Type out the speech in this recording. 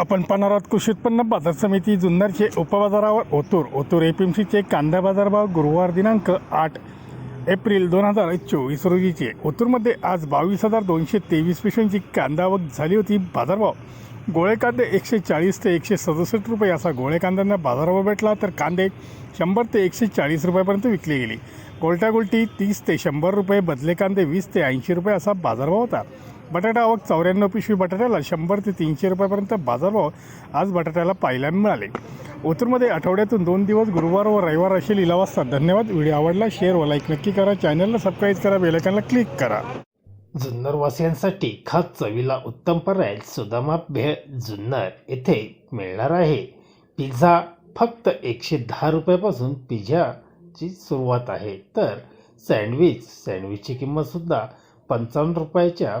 आपण पन्हारात कृषी उत्पन्न बाजार समिती जुन्नरचे उपबाजारावर ओतूर. ओतूर एपीएमसीचे कांदा बाजारभाव गुरुवार दिनांक आठ एप्रिल दोन हजार चोवीस रोजीचे. ओतूरमध्ये आज बावीस हजार दोनशे तेवीस पिशव्यांची कांदा आवक झाली होती. बाजारभाव गोळे कांदे एकशे चाळीस ते एकशे सदुसष्ट रुपये असा गोळे कांद्यांना बाजारभाव भेटला तर कांदे शंभर ते एकशे चाळीस रुपयापर्यंत विकली गेली. गोलटा तीस ते शंभर रुपये बदले कांदे वीस ते ऐंशी रुपये असा बाजारभाव होता. बटाटा आवक चौऱ्याण्णव पिशवी बटाट्याला शंभर ते तीनशे रुपयापर्यंत बाजारभाव आज बटाट्याला पाहायला मिळाले. ओतूरमध्ये आठवड्यातून दोन दिवस गुरुवार व रविवार असे लिलाव असतात. धन्यवाद. व्हिडिओ आवडला शेअर व लाईक नक्की करा. चॅनलला सबस्क्राईब करा बेलायकनला क्लिक करा. जुन्नरवासियांसाठी खास चवीला उत्तम पर्याय सुदामा भेळ जुन्नर येथे मिळणार आहे. पिझ्झा फक्त एकशे दहा रुपयापासून पिझ्झाची सुरुवात आहे. तर सँडविच सँडविचची किंमतसुद्धा पंचावन्न रुपयाच्या